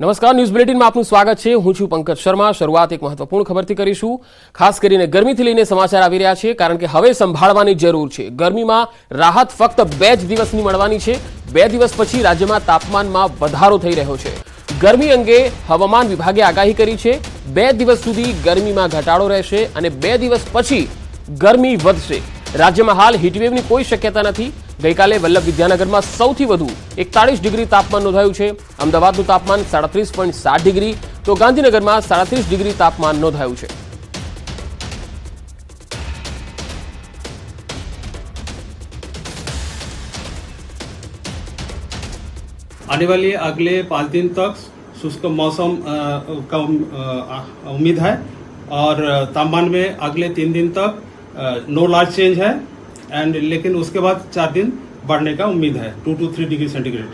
નમસ્કાર, ન્યૂઝ બુલેટિનમાં આપનું સ્વાગત છે. હું છું પંકજ શર્મા. શરૂઆત એક મહત્વપૂર્ણ ખબરથી કરીશું. ખાસ કરીને ગરમીથી લઈને સમાચાર આવી રહ્યા છે, કારણ કે હવે સંભાળવાની જરૂર છે. ગરમીમાં રાહત ફક્ત બે જ દિવસની મળવાની છે. બે દિવસ પછી રાજ્યમાં તાપમાનમાં વધારો થઈ રહ્યો છે. ગરમી અંગે હવામાન વિભાગે આગાહી કરી છે, બે દિવસ સુધી ગરમીમાં ઘટાડો રહેશે અને બે દિવસ પછી ગરમી વધશે. રાજ્યમાં હાલ હીટવેવની કોઈ શક્યતા નથી ગઈકાલે વલ્લભ વિદ્યાનગરમાં સૌથી વધુ એકતાળીસ ડિગ્રી તાપમાન નોંધાયું છે અમદાવાદનું તાપમાન સાડત્રીસ પોઈન્ટ સાત ડિગ્રી તો ગાંધીનગરમાં સાડત્રીસ ડિગ્રી તાપમાન નોંધાયું છે आने वाले अगले पाँच दिन तक शुष्क मौसम अ, का अ, उम्मीद है और तापमान में अगले तीन दिन तक नो लार्ज चेंज है एंड लेकिन उसके बाद चार दिन बढ़ने का उम्मीद है two to three degree centigrade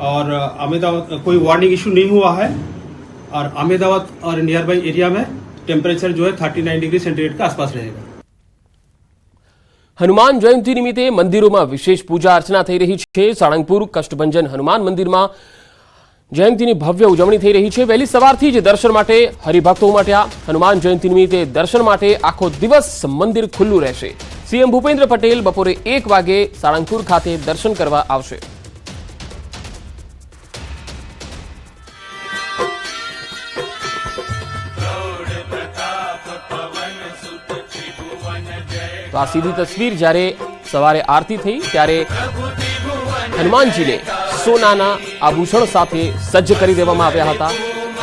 और अ, अहमदाबाद कोई वार्निंग इशू नहीं हुआ है और अहमदाबाद और नियर बाई एरिया में टेम्परेचर जो है थर्टी नाइन डिग्री सेंटीग्रेड के आसपास रहेगा હનુમાન જયંતિ નિમિત્તે મંદિરોમાં વિશેષ પૂજા અર્ચના થઈ રહી છે સાળંગપુર કષ્ટભંજન હનુમાન મંદિરમાં જયંતિની ભવ્ય ઉજવણી થઈ રહી છે. વહેલી સવારથી જ દર્શન માટે, હરિભક્તો ઉમટ્યા હનુમાન જયંતિ નિમિત્તે દર્શન માટે આખો દિવસ મંદિર ખુલ્લું રહેશે. સીએમ ભૂપેન્દ્ર પટેલ બપોરે એક વાગે સાળંગપુર ખાતે દર્શન કરવા આવશે. તો આ સીધી તસવીર જ્યારે સવારે આરતી થઈ, ત્યારે હનુમાનજીને સોનાના આભૂષણ સાથે સજ્જ કરી દેવામાં આવ્યા હતા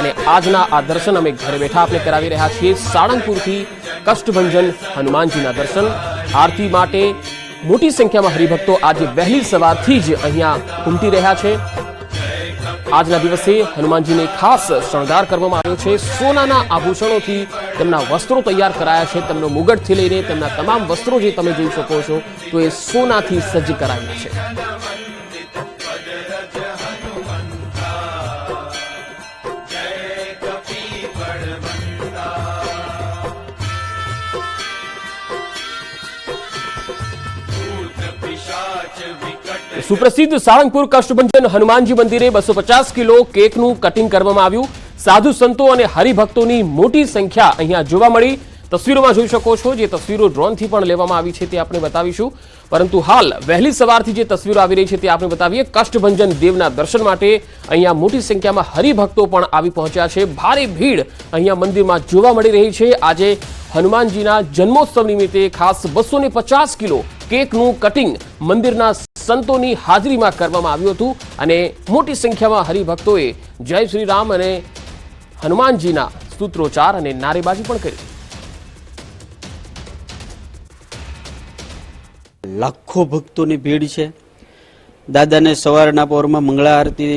અને આજના આ દર્શન અમે ઘરે બેઠા આપણે કરાવી રહ્યા છીએ. સાળંગપુરથી કષ્ટભંજન હનુમાનજીના દર્શન. આરતી માટે મોટી સંખ્યામાં હરિભક્તો આજે વહેલી સવારથી જ અહીંયા ઉમટી રહ્યા છે. આજના દિવસે હનુમાનજીને ખાસ શણગાર કરવામાં આવ્યો છે. સોનાના આભૂષણોથી તેમના વસ્ત્રો તૈયાર કરાયા છે. તેમનો મુગટથી લઈને તેમના તમામ વસ્ત્રો જે તમે જોઈ શકો છો, તો એ સોનાથી સજ્જ કરાયા છે. સુપ્રસિદ્ધ સાળંગપુર કષ્ટભંજન હનુમાનજી મંદિરે બસો પચાસ કિલો કેકનું કટિંગ કરવામાં આવ્યું. સાધુ સંતો અને હરિભક્તોની મોટી સંખ્યા અહીંયા જોવા મળી. તસવીરોમાં જોઈ શકો છો જે તસવીરો ડ્રોનથી પણ લેવામાં આવી છે તે આપણે બતાવીશું. પરંતુ હાલ વહેલી સવારથી જે તસવીરો આવી રહી છે તે આપણે બતાવીએ. કષ્ટભંજન દેવના દર્શન માટે અહીંયા મોટી સંખ્યામાં હરિભક્તો પણ આવી પહોંચ્યા છે. ભારે ભીડ અહીંયા મંદિરમાં જોવા મળી રહી છે. આજે હનુમાનજીના જન્મોત્સવ નિમિત્તે ખાસ બસો કિલો કેકનું કટિંગ મંદિરના સંતોની હાજરીમાં કરવામાં આવ્યું હતું અને મોટી સંખ્યામાં હરિભક્તોએ જય શ્રી રામ અને હનુમાનજીના સૂત્રોચ્ચાર અને નારેબાજી પણ કરી. લાખો ભક્તોની ભીડ છે. દાદાને સવારના પહોરમાં મંગળા આરતી,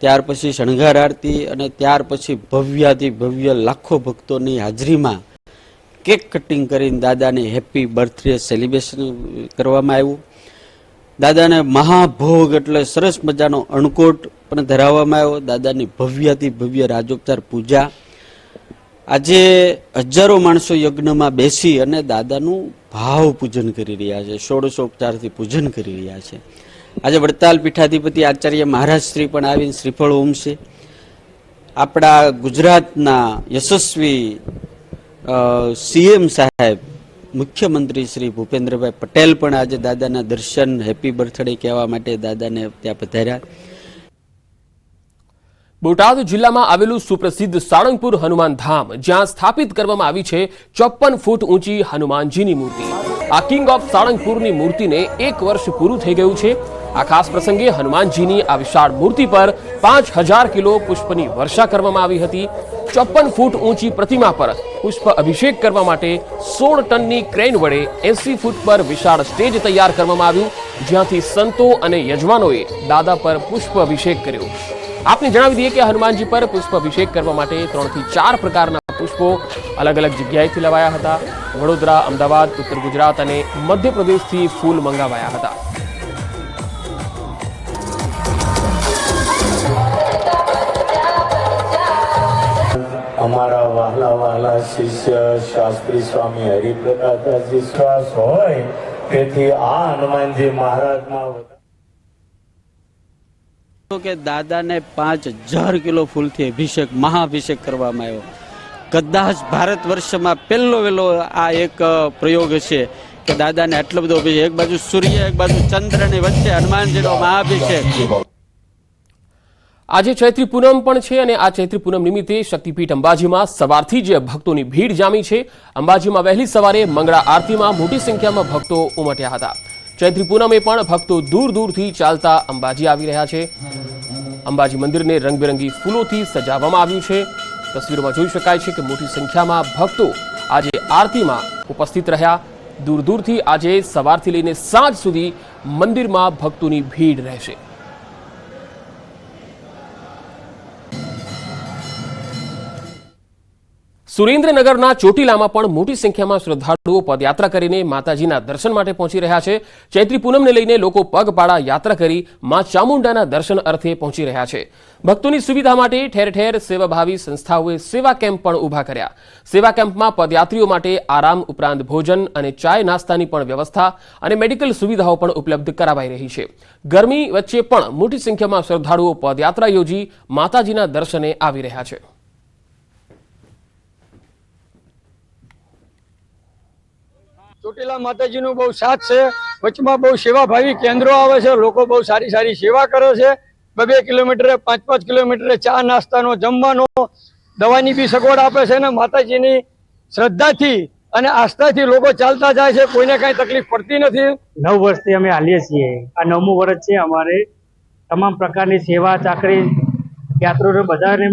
ત્યાર પછી શણગાર આરતી અને ત્યાર પછી ભવ્યાથી ભવ્ય લાખો ભક્તોની હાજરીમાં કેક કટિંગ કરીને દાદાને હેપી બર્થડે સેલિબ્રેશન કરવામાં આવ્યું. દાદાને મહાભોગ એટલે સરસ મજાનો અણકોટ પણ ધરાવવામાં આવ્યો. દાદાની ભવ્યાથી ભવ્ય રાજોપચાર પૂજા. આજે હજારો માણસો યજ્ઞમાં બેસી અને દાદાનું ભાવ પૂજન કરી રહ્યા છે. ષોડશોપચારથી પૂજન કરી રહ્યા છે. આજે વડતાલ પીઠાધિપતિ આચાર્ય મહારાજ શ્રી પણ આવીને શ્રીફળ ઉમશે આપણા ગુજરાતના યશસ્વી સીએમ સાહેબ મુખ્યમંત્રી શ્રી ભૂપેન્દ્રભાઈ પટેલ પણ આજે દાદાના દર્શન હેપી બર્થડે કહેવા માટે દાદાને ત્યાં પધાર્યા. બોટાદ જિલ્લામાં આવેલું સુપ્રસિદ્ધ સાળંગપુર હનુમાન ધામ, જ્યાં સ્થાપિત કરવામાં આવી છે ચોપ્પન ફૂટ ઊંચી હનુમાનજીની મૂર્તિ. આ કિંગ ઓફ સાળંગપુરની મૂર્તિને એક વર્ષ પૂરું થઈ ગયું છે. આ ખાસ પ્રસંગે હનુમાનજીની આ વિશાળ મૂર્તિ પર પાંચ હજાર કિલો પુષ્પની વર્ષા કરવામાં આવી હતી. ચોપ્પન ફૂટ ઊંચી પ્રતિમા પર પુષ્પ અભિષેક કરવા માટે સોળ ટનની ક્રેન વડે એસી ફૂટ પર વિશાળ સ્ટેજ તૈયાર કરવામાં આવ્યું, જ્યાંથી સંતો અને યજમાનોએ દાદા પર પુષ્પ અભિષેક કર્યો. આપને જણાવી દઈએ કે હનુમાનજી પર પુષ્પ અભિષેક કરવા માટે ત્રણથી ચાર પ્રકારના પુષ્પો અલગ અલગ જગ્યાએથી લવાયા હતા. વડોદરા, અમદાવાદ, ઉત્તર ગુજરાત અને મધ્યપ્રદેશથી ફૂલ મંગાવાયા હતા. અમારા વહાલા વહાલા શિષ્ય શાસ્ત્રી સ્વામી હરિપ્રકાશદાસ વિશ્વાસ હોય, તેથી આ હનુમાનજી મહારાજમાં કે દાદાને પાંચ હજાર કિલો ફૂલથી અભિષેક મહાભિષેક કરવામાં આવ્યો. કદાચ ભારત વર્ષમાં પહેલો વહેલો આ એક પ્રયોગ છે કે દાદાને આટલો બધો અભિષેક. એક બાજુ સૂર્ય, એક બાજુ ચંદ્રની વચ્ચે હનુમાનજીનો મહાભિષેક આજે ચૈત્રી પૂનમ પણ છે અને આ ચૈત્રી પૂનમ નિમિત્તે શક્તિપીઠ અંબાજીમાં સવારથી જ ભક્તોની ભીડ જામી છે. અંબાજીમાં વહેલી સવારે મંગળા આરતીમાં મોટી સંખ્યામાં ભક્તો ઉમટ્યા હતા. ચૈત્રી પૂનમે પણ ભક્તો દૂર દૂરથી ચાલતા અંબાજી આવી રહ્યા છે. અંબાજી મંદિરને રંગબેરંગી ફૂલોથી સજાવવામાં આવ્યું છે. તસવીરોમાં જોઈ શકાય છે કે મોટી સંખ્યામાં ભક્તો આજે આરતીમાં ઉપસ્થિત રહ્યા. દૂર દૂરથી આજે સવારથી લઈને સાંજ સુધી મંદિરમાં ભક્તોની ભીડ રહેશે. સુરેન્દ્રનગરના ચોટીલામાં પણ મોટી સંખ્યામાં શ્રદ્ધાળુઓ પદયાત્રા કરીને માતાજીના દર્શન માટે પહોંચી રહ્યા છે. ચૈત્રી પૂનમને લઈને લોકો પગપાળા યાત્રા કરી મા ચામુંડાના દર્શન અર્થે પહોંચી રહ્યા છે. ભક્તોની સુવિધા માટે ઠેર ઠેર સેવાભાવી સંસ્થાઓએ સેવા કેમ્પ પણ ઊભા કર્યા. સેવા કેમ્પમાં પદયાત્રીઓ માટે આરામ ઉપરાંત ભોજન અને ચાય નાસ્તાની પણ વ્યવસ્થા અને મેડિકલ સુવિધાઓ પણ ઉપલબ્ધ કરાવાઈ રહી છે. ગરમી વચ્ચે પણ મોટી સંખ્યામાં શ્રદ્ધાળુઓ પદયાત્રા યોજી માતાજીના દર્શને આવી રહ્યા છે. ચોટીલા માતાજીનું બહુ સાથ છે. વચમાં બહુ સેવાભાવી કેન્દ્રો આવે છે. લોકો બહુ સારી સારી સેવા કરે છે. બે બે કિલોમીટરે, પાંચ પાંચ કિલોમીટરે ચા નાસ્તાનો, જમવાનો, દવાની બી સગવડ આપે છે અને માતાજીની શ્રદ્ધાથી અને આસ્થાથી લોકો ચાલતા જાય છે. કોઈને કાંઈ તકલીફ પડતી નથી. નવ વર્ષથી અમે હાલીએ છીએ. આ નવમું વર્ષ છે. અમારે તમામ પ્રકારની સેવા, ચાકરી યાત્રીઓને બધાને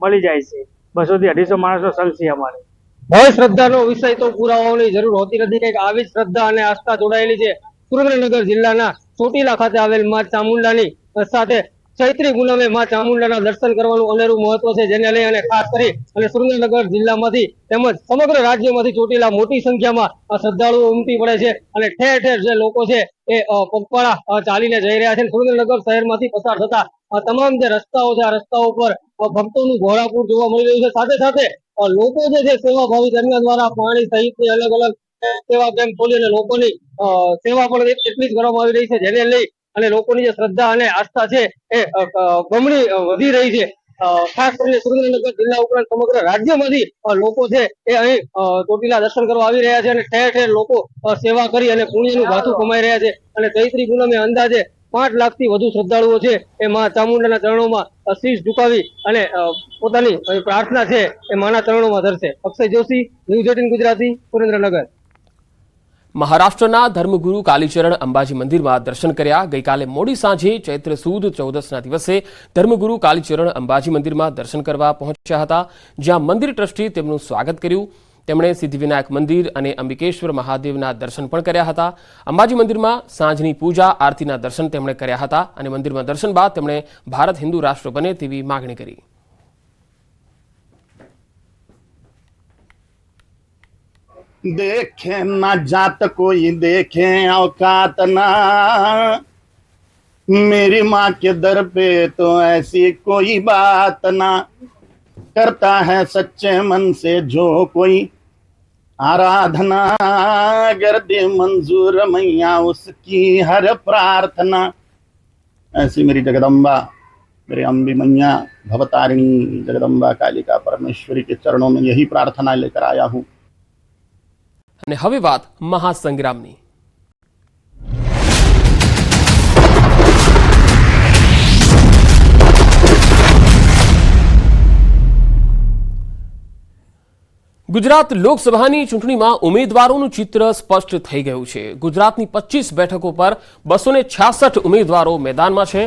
મળી જાય છે. બસો થી અઢીસો માણસો સંઘ છે અમારે. ભય શ્રદ્ધાનો વિષય તો પુરાવાની જરૂર હોતી નથી. કંઈક આવી શ્રદ્ધા અને આસ્થા જોડાયેલી છે. સુરેન્દ્રનગર જિલ્લાના ચોટીલા ખાતે આવેલ મા ચામુંડાની સાથે ચૈત્રી પૂનમે મા ચામુંડાના દર્શન કરવાનું અનેરું મહત્વ છે. જેને લઈ અને ખાસ કરી અને સુરેન્દ્રનગર જિલ્લામાંથી તેમજ સમગ્ર રાજ્યમાંથી ચોટીલા મોટી સંખ્યામાં શ્રદ્ધાળુઓ ઉમટી પડે છે અને ઠેર ઠેર જે લોકો છે એ પગપાળા ચાલીને જઈ રહ્યા છે. સુરેન્દ્રનગર શહેરમાંથી પસાર થતા તમામ જે રસ્તાઓ છે, આ રસ્તાઓ પર ભક્તોનું ઘોડાપૂર જોવા મળી રહ્યું છે. સાથે સાથે લોકો જે છે સેવાભાવી કન્યા દ્વારા પાણી સહિતની અલગ અલગ સેવા કેમ્પ ખોલીને લોકોની સેવા પણ એટલી જ કરવામાં આવી રહી છે, જેને લઈ અને લોકોની જે શ્રદ્ધા અને આસ્થા છે એ બમણી વધી રહી છે. ખાસ કરીને સુરેન્દ્રનગર જિલ્લા ઉપરાંત સમગ્ર રાજ્યમાંથી લોકો છે એ અહીં ચોટીલા દર્શન કરવા આવી રહ્યા છે અને ઠેર ઠેર લોકો સેવા કરી અને પુણ્યનું ભાથું કમાઈ રહ્યા છે. અને ચૈત્રી પૂનમે અંદાજે પાંચ લાખથી વધુ શ્રદ્ધાળુઓ છે. એ મા ચામુંડાના ચરણોમાં શીશ ઝુકાવી અને પોતાની પ્રાર્થના છે એ માના ચરણોમાં ધરશે. Akshay Joshi, news eighteen Gujarati, Surendranagar. મહારાષ્ટ્રના ધર્મગુરુ કાલીચરણ અંબાજી મંદિરમાં દર્શન કર્યા. ગઈકાલે મોડી સાંજે ચૈત્ર સુદ ચૌદસના દિવસે ધર્મગુરુ કાલીચરણ અંબાજી મંદિરમાં દર્શન કરવા પહોંચ્યા હતા. જ્યાં મંદિર ટ્રસ્ટી તેમનું સ્વાગત કર્યું. તેમણે સિદ્ધિવિનાયક મંદિર અને અંબિકેશ્વર મહાદેવના દર્શન પણ કર્યા હતા અંબાજી મંદિરમાં સાંજની પૂજા આરતીના દર્શન તેમણે કર્યા હતા અને મંદિરમાં દર્શન બાદ તેમણે ભારત હિન્દુ રાષ્ટ્ર બને તેવી માગણી કરી देखे ना जात कोई देखे औकात ना मेरी माँ के दर पे तो ऐसी कोई बात ना करता है सच्चे मन से जो कोई आराधना कर दे मंजूर मैया उसकी हर प्रार्थना ऐसी मेरी जगदम्बा मेरे अम्बी मैया भवतारिणी जगदम्बा कालिका परमेश्वरी के चरणों में यही प्रार्थना लेकर आया हूँ અને હવે વાત મહાસંગ્રામની ગુજરાત લોકસભાની ચૂંટણીમાં ઉમેદવારોનું ચિત્ર સ્પષ્ટ થઈ ગયું છે. ગુજરાતની પચીસ બેઠકો પર બસો છાસઠ ઉમેદવારો મેદાનમાં છે.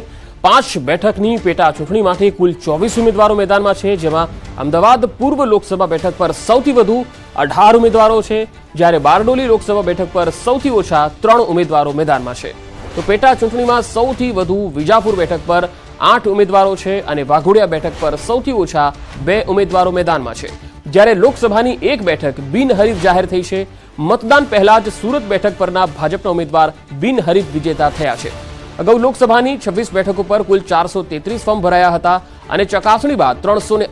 પાંચ બેઠકની પેટા ચૂંટણી માટે કુલ ચોવીસ ઉમેદવારો મેદાનમાં છે, જેમાં અમદાવાદ પૂર્વ લોકસભા બેઠક પર સૌથી વધુ અઢાર ઉમેદવારો છે, જ્યારે બારડોલી લોકસભા બેઠક પર સૌથી ઓછા ત્રણ ઉમેદવારો મેદાનમાં છે. તો પેટા ચૂંટણીમાં સૌથી વધુ વિજાપુર બેઠક પર આઠ ઉમેદવારો છે અને વાઘોડિયા બેઠક પર સૌથી ઓછા બે ઉમેદવારો મેદાનમાં છે. જ્યારે લોકસભાની એક બેઠક બિનહરીફ જાહેર થઈ છે, મતદાન પહેલા જ સુરત બેઠક પરના ભાજપના ઉમેદવાર બિનહરીફ વિજેતા થયા છે. અગાઉ લોકસભાની છવ્વીસ બેઠક ઉપર કુલ ચારસો તેત્રીસ ફોર્મ ભરાયા હતા અને ચકાસણી બાદ ત્રણસો ને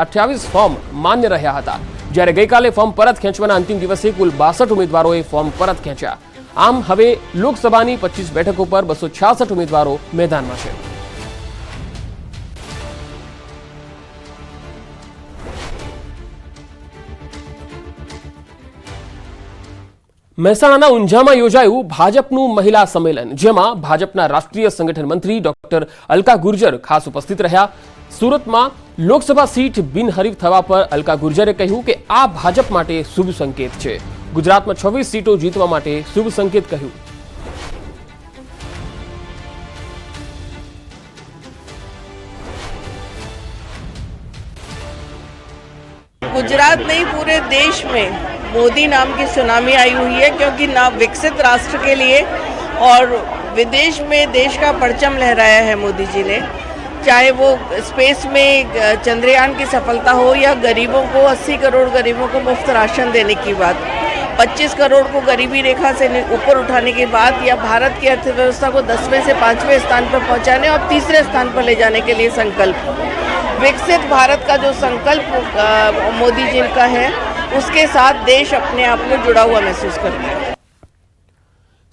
ફોર્મ માન્ય રહ્યા હતા. જ્યારે ગઈકાલે ફોર્મ પરત ખેંચવાના અંતિમ દિવસે કુલ બાસઠ ઉમેદવારોએ ફોર્મ પરત ખેંચ્યા. આમ હવે લોકસભાની પચીસ બેઠકો પર બસો છાસઠ ઉમેદવારો મેદાનમાં છે. મહેસાણાના ઊંઝામાં યોજાયું ભાજપનું મહિલા સંમેલન જેમાં ભાજપના રાષ્ટ્રીય સંગઠન મંત્રી ડોક્ટર અલકા ગુર્જર ખાસ ઉપસ્થિત રહ્યા સુરતમાં લોકસભા સીટ બિનહરીફ થવા પર અલકા ગુર્જરે કહ્યું કે આ ભાજપ માટે શુભ સંકેત છે ગુજરાતમાં છવ્વીસ સીટો જીતવા માટે શુભ સંકેત કહ્યું ગુજરાત નહીં પૂરે દેશ મેં मोदी नाम की सुनामी आई हुई है क्योंकि ना विकसित राष्ट्र के लिए और विदेश में देश का परचम लहराया है मोदी जी ने। चाहे वो स्पेस में चंद्रयान की सफलता हो या गरीबों को 80 करोड़ गरीबों को मुफ़्त राशन देने की बात 25 करोड़ को गरीबी रेखा से ऊपर उठाने की बात या भारत की अर्थव्यवस्था को दसवें से पाँचवें स्थान पर पहुँचाने और तीसरे स्थान पर ले जाने के लिए संकल्प। विकसित भारत का जो संकल्प मोदी जी का है उसके साथ देश अपने आप को जुड़ा हुआ महसूस करता है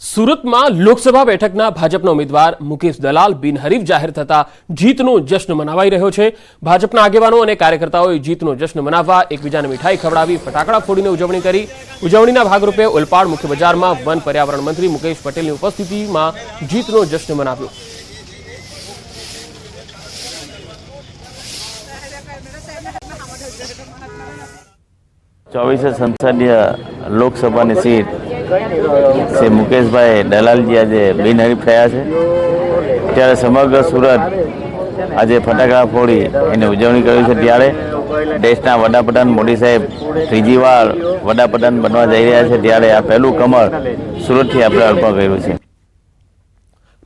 સુરતમાં લોકસભા બેઠકના ભાજપના ઉમેદવાર મુકેશ દલાલ બિનહરીફ જાહેર થતા જીતનો જશ્ન મનાવાઈ રહ્યો છે ભાજપના આગેવાનો અને કાર્યકર્તાઓએ જીતનો જશ્ન મનાવવા એકબીજાને મીઠાઈ ખવડાવી ફટાકડા ફોડીને ઉજવણી કરી ઉજવણીના ભાગરૂપે ઓલપાડ મુખ્ય બજારમાં વન પર્યાવરણ મંત્રી મુકેશ પટેલની ઉપસ્થિતિમાં જીતનો જશ્ન મનાવ્યો ચોવીસે સંસદીય લોકસભાની સીટ શ્રી મુકેશભાઈ દલાલજી આજે બિનહરીફ થયા છે. ત્યારે સમગ્ર સુરત આજે ફટાકડા ફોડી એની ઉજવણી કરી છે. ત્યારે દેશના વડાપ્રધાન મોદી સાહેબ ત્રીજી વાર વડાપ્રધાન બનવા જઈ રહ્યા છે. ત્યારે આ પહેલું કમળ સુરતથી આપણે અર્પણ કર્યું છે.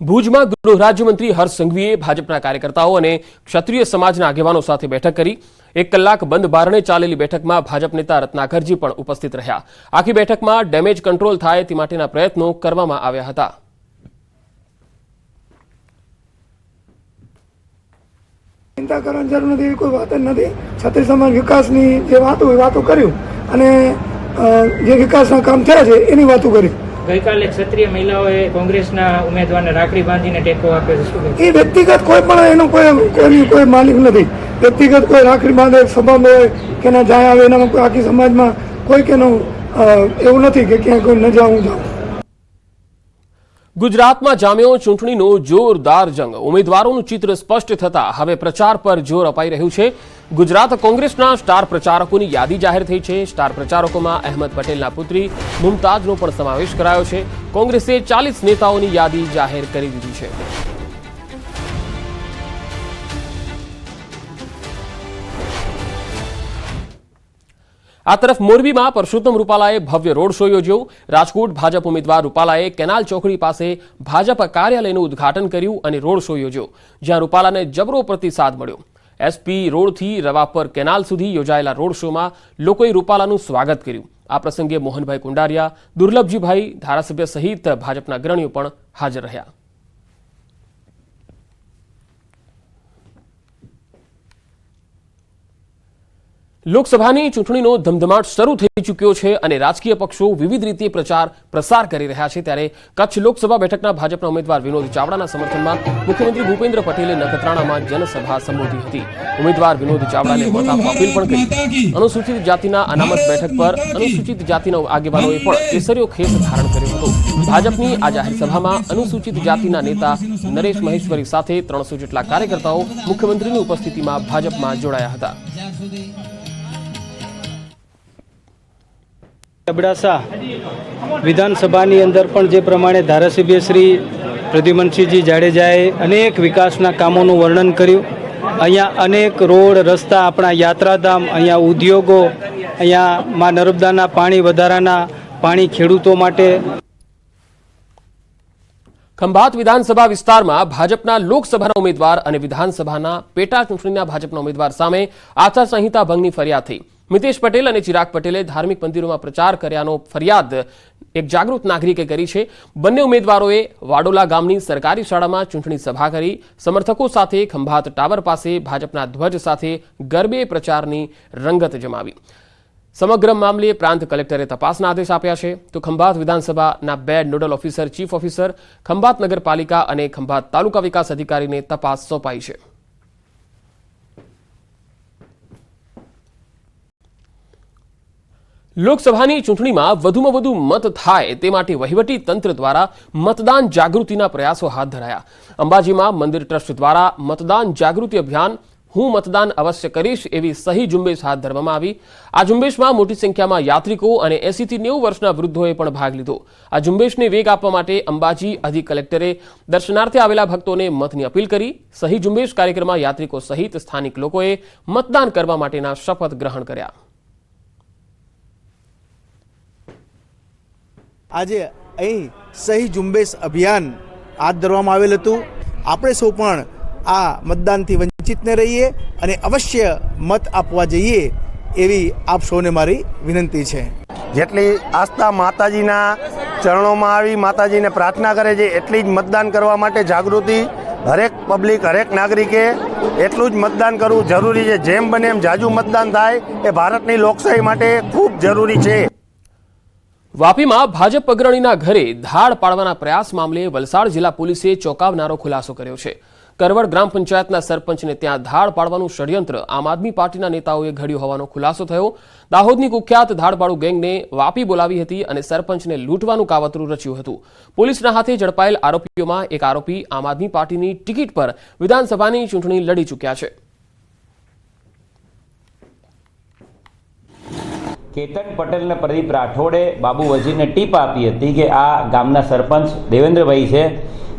ભુજમાં ગૃહ રાજ્યમંત્રી હર્ષ સંઘવીએ ભાજપના કાર્યકર્તાઓ અને ક્ષત્રિય સમાજના આગેવાનો સાથે બેઠક કરી. એક કલાક બંધ બારણે ચાલેલી બેઠકમાં ભાજપ નેતા રત્નાકરજી પણ ઉપસ્થિત રહ્યા. આખી બેઠકમાં ડેમેજ કંટ્રોલ થાય તે માટેના પ્રયત્નો કરવામાં આવ્યા હતા. ચિંતા કરવાની જરૂર નથી એવી કોઈ વાત જ નથી. ક્ષત્રિય સમાજ વિકાસની જે વાતો એ વાતો કર્યું અને જે વિકાસના કામ થયા છે એની વાતો કરી. ગઈકાલે ક્ષત્રિય મહિલાઓએ કોંગ્રેસના ઉમેદવારને રાખડી બાંધીને ટેકો આપ્યો છે. એ વ્યક્તિગત કોઈ પણ એનો કોઈ કોઈ માલિક નથી. વ્યક્તિગત કોઈ રાખડી બાંધે, સંબંધ હોય કે ના જાય આવે, એનામાં કોઈ આખી સમાજમાં કોઈ કે એવું નથી કે ક્યાંય કોઈ ન જાઉં જાઉં. ગુજરાતમાં જામ્યો ચૂંટણીનો જોરદાર જંગ. ઉમેદવારોનું ચિત્ર સ્પષ્ટ થતા હવે પ્રચાર પર જોર અપાઈ રહ્યું છે. ગુજરાત કોંગ્રેસના સ્ટાર પ્રચારકોની યાદી જાહેર થઈ છે. સ્ટાર પ્રચારકોમાં અહેમદ પટેલના પુત્રી મુમતાજનો પણ સમાવેશ કરાયો છે. કોંગ્રેસે ચાલીસ નેતાઓની યાદી જાહેર કરી દીધી છે. આ તરફ મોરબીમાં પરસોત્તમ રૂપાલાએ ભવ્ય રોડ શો યોજ્યો. રાજકોટ ભાજપ ઉમેદવાર રૂપાલાએ કેનાલ ચોકડી પાસે ભાજપ કાર્યાલયનું ઉદ્ઘાટન કર્યું અને રોડ શો યોજ્યો, જ્યાં રૂપાલાને જબરો પ્રતિસાદ મળ્યો. એસપી રોડથી રવાપર કેનાલ સુધી યોજાયેલા રોડ શોમાં લોકોએ રૂપાલાનું સ્વાગત કર્યું. આ પ્રસંગે મોહનભાઈ કુંડારિયા, દુર્લભજીભાઈ ધારાસભ્ય સહિત ભાજપના અગ્રણીઓ પણ હાજર રહ્યા. લોકસભાની ચૂંટણીનો ધમધમાટ શરૂ થઈ ચૂક્યો છે અને રાજકીય પક્ષો વિવિધ રીતે પ્રચાર પ્રસાર કરી રહ્યા છે ત્યારે કચ્છ લોકસભા બેઠકના ભાજપના ઉમેદવાર વિનોદ ચાવડાના સમર્થનમાં મુખ્યમંત્રી ભૂપેન્દ્ર પટેલે નખત્રાણામાં જનસભા સંબોધી હતી. ઉમેદવાર વિનોદ ચાવડાને મત આપવા અપીલ પણ કરી. અનુસૂચિત જાતિના અનામત બેઠક પર અનુસૂચિત જાતિના આગેવાનોએ પણ કેસરીયો ખેસ ધારણ કર્યો હતો. ભાજપની આ જાહેર સભામાં અનુસૂચિત જાતિના નેતા નરેશ મહેશ્વરી સાથે ત્રણસો જેટલા કાર્યકર્તાઓ મુખ્યમંત્રીની ઉપસ્થિતિમાં ભાજપમાં જોડાયા હતા. અબડાસા વિધાનસભાની અંદર પણ જે પ્રમાણે ધારાસભ્ય શ્રી પ્રદ્યુમનસિંહજી જાડેજાએ અનેક વિકાસના કામોનું વર્ણન કર્યું. અહીંયા અનેક રોડ, રસ્તા, આપણા યાત્રાધામ, અહીંયા ઉદ્યોગો, અહીંયા માં નર્મદાના પાણી વધારાના પાણી ખેડૂતો માટે ખંભાત વિધાનસભા વિસ્તારમાં ભાજપના લોકસભાના ઉમેદવાર અને વિધાનસભાના પેટા ચૂંટણીના ભાજપના ઉમેદવાર સામે આચારસંહિતા ભંગની ફરિયાદ થઈ. મિતેશ પટેલ અને ચિરાગ પટેલે ધાર્મિક મંદિરોમાં પ્રચાર કર્યાનો ફરિયાદ એક જાગૃત નાગરિકે કરી છે. બંને ઉમેદવારોએ વાડોલા ગામની સરકારી શાળામાં ચૂંટણી સભા કરી. સમર્થકો સાથે ખંભાત ટાવર પાસે ભાજપના ધ્વજ સાથે ગરબે પ્રચારની રંગત જમાવી. સમગ્ર મામલે પ્રાંત કલેક્ટરે તપાસના આદેશ આપ્યા છે. તો ખંભાત વિધાનસભાના બે nodal officer, chief officer, Khambhat નગરપાલિકા અને ખંભાત તાલુકા વિકાસ અધિકારીને તપાસ સોંપાઈ છે. લોકસભાની ચૂંટણીમાં વધુમાં વધુ મત થાય તે માટે વહીવટી તંત્ર દ્વારા મતદાન જાગૃતિના પ્રયાસો હાથ ધરાયા. અંબાજીમાં મંદિર ટ્રસ્ટ દ્વારા મતદાન જાગૃતિ અભિયાન હું મતદાન અવશ્ય કરીશ એવી સહી ઝુંબેશ હાથ ધરવામાં આવી. આ ઝુંબેશમાં મોટી સંખ્યામાં યાત્રિકો અને એસીથી નેવું વર્ષના વૃદ્ધોએ પણ ભાગ લીધો. આ ઝુંબેશને વેગ આપવા માટે અંબાજી અધિક કલેક્ટરે દર્શનાર્થે આવેલા ભક્તોને મતની અપીલ કરી. સહી ઝુંબેશ કાર્યક્રમમાં યાત્રિકો સહિત સ્થાનિક લોકોએ મતદાન કરવા માટેના શપથ ગ્રહણ કર્યા. આજે અહીં સહી ઝુંબેશ અભિયાન હાથ ધરવામાં આવેલ હતું. આપણે સૌ પણ આ મતદાનથી વંચિત ન રહીએ અને અવશ્ય મત આપવા જઈએ એવી આપ સૌને મારી વિનંતી છે. જેટલી આસ્થા માતાજીના ચરણોમાં આવી, માતાજીને પ્રાર્થના કરે છે, એટલી જ મતદાન કરવા માટે જાગૃતિ હરેક પબ્લિક, હરેક નાગરિકે એટલું જ મતદાન કરવું જરૂરી છે. જેમ બને એમ જાજુ મતદાન થાય. એ ભારતની લોકશાહી માટે ખૂબ જરૂરી છે. વાપીમાં ભાજપ અગ્રણીના ઘરે ધાડ પાડવાના પ્રયાસ મામલે વલસાડ જિલ્લા પોલીસે ચોંકાવનારો ખુલાસો કર્યો છે. કરવડ ગ્રામ પંચાયતના સરપંચને ત્યાં ધાડ પાડવાનું ષડયંત્ર આમ આદમી પાર્ટીના નેતાઓએ ઘડ્યું હોવાનો ખુલાસો થયો. દાહોદની કુખ્યાત ધાડપાડુ ગેંગને વાપી બોલાવી હતી અને સરપંચને લૂંટવાનું કાવતરું રચ્યું હતું. પોલીસના હાથે ઝડપાયેલ આરોપીઓમાં એક આરોપી આમ આદમી પાર્ટીની ટિકિટ પર વિધાનસભાની ચૂંટણી લડી ચૂક્યા છે. કેતન પટેલ અને પ્રદીપ રાઠોડે બાબુ વજીરને ટીપ આપી હતી કે આ ગામના સરપંચ દેવેન્દ્રભાઈ છે.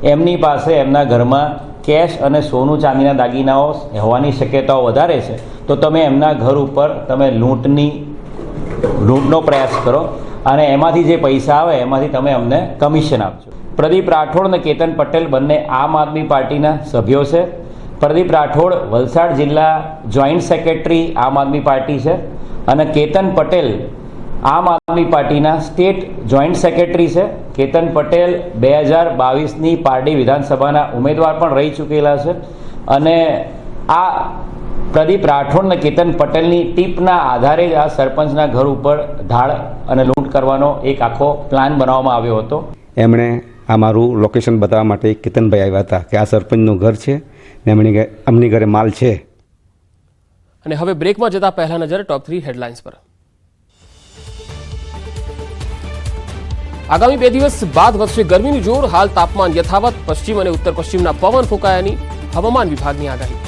એમની પાસે એમના ઘરમાં કેશ અને સોનું, ચાંદીના દાગીનાઓ હોવાની શક્યતાઓ વધારે છે. તો તમે એમના ઘર ઉપર તમે લૂંટની, લૂંટનો પ્રયાસ કરો અને એમાંથી જે પૈસા આવે એમાંથી તમે અમને કમિશન આપજો. પ્રદીપ રાઠોડ અને કેતન પટેલ બંને આમ આદમી પાર્ટીના સભ્યો છે. પ્રદીપ રાઠોડ વલસાડ જિલ્લા જોઈન્ટ સેક્રેટરી આમ આદમી પાર્ટી છે. અને કેતન પટેલ આમ આદમી પાર્ટીના સ્ટેટ જોઈન્ટ સેક્રેટરી છે. કેતન પટેલ બે હજાર બાવીસની પાર્ટી વિધાનસભાના ઉમેદવાર પણ રહી ચૂકેલા છે. અને આ પ્રદીપ રાઠોડ અને કેતન પટેલની ટીપના આધારે જ આ સરપંચના ઘર ઉપર ધાડ અને લૂંટ કરવાનો એક આખો પ્લાન બનાવવામાં આવ્યો હતો. એમણે આ મારું લોકેશન બતાવવા માટે કેતનભાઈ આવ્યા હતા કે આ સરપંચનું ઘર છે ને એમની એમની ઘરે માલ છે. અને હવે બ્રેકમાં જતા પહેલા નજર ટોપ થ્રી હેડલાઇન્સ પર. આગામી બે દિવસ બાદ વધશે ગરમીનું જોર, હાલ તાપમાન યથાવત પશ્ચિમ અને ઉત્તર પશ્ચિમના પવન ફૂંકાયાની હવામાન વિભાગની આગાહી.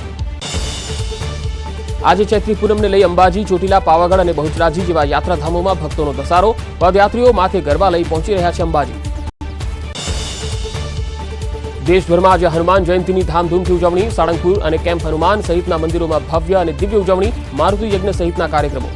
આજે ચૈત્રી પૂનમને લઈ અંબાજી, ચોટીલા, પાવાગઢ અને બહુચરાજી જેવા યાત્રાધામોમાં ભક્તોનો ધસારો. પદયાત્રીઓ માથે ગરબા લઈ પહોંચી રહ્યા છે અંબાજી. દેશભરમાં આજે હનુમાન જયંતિની ધામધૂમથી ઉજવણી, સાળંગપુર અને કેમ્પ હનુમાન સહિતના મંદિરોમાં ભવ્ય અને દિવ્ય ઉજવણી, મારુતિ યજ્ઞ સહિતના કાર્યક્રમો.